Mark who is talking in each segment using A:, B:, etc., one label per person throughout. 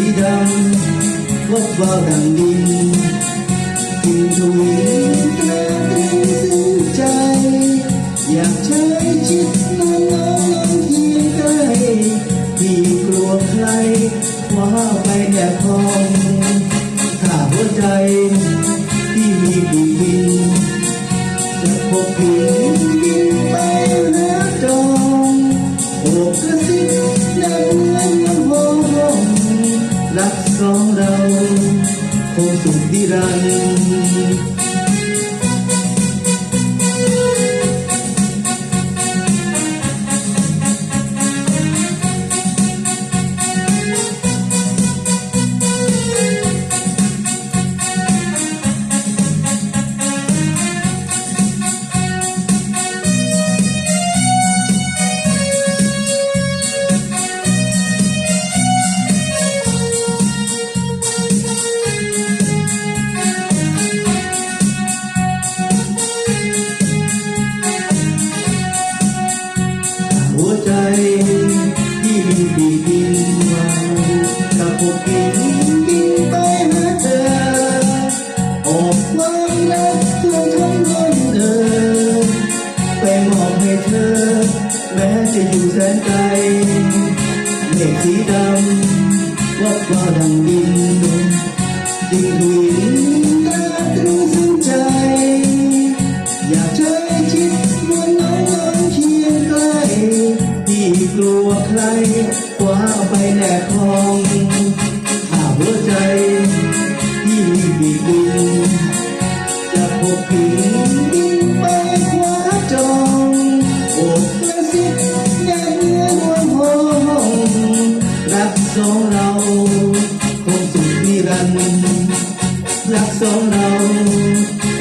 A: ีดำว่าดังดินกินทวินตราตรึงซึ้งใจ อยากใช้จิตน้องน้องเพียงใกล้ที่กลัวใครคว้าไปแดดพองถ้าหัวใจที่มีปีกบินจะพบผินบิ รักสองเรา คงสุขดีรันดร์ ที่มีปีกบินมากับพวกบินบินไปหาเธอออกความรักเทั่วท้องล้นเดินไปมอบให้เธอ แม้จะอยู่แสนไกลเมฆสีดำวับว่าดังดินจึงดูหินตาตรึงซึ้งใจ อยากเจอชิ กลัวใครคว้าเอาไปแลกทองถ้าหัวใจที่มีปีกบินจะพบผินบินไปคว้าจองโอบกระซิบอย่างเงื่อนวลหงรักสองเราคงสุขนิรันดร์รักสองเรา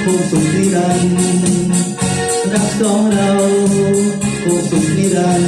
A: คงสุขนิรันดร์รักสองเราคงสุขนิรัน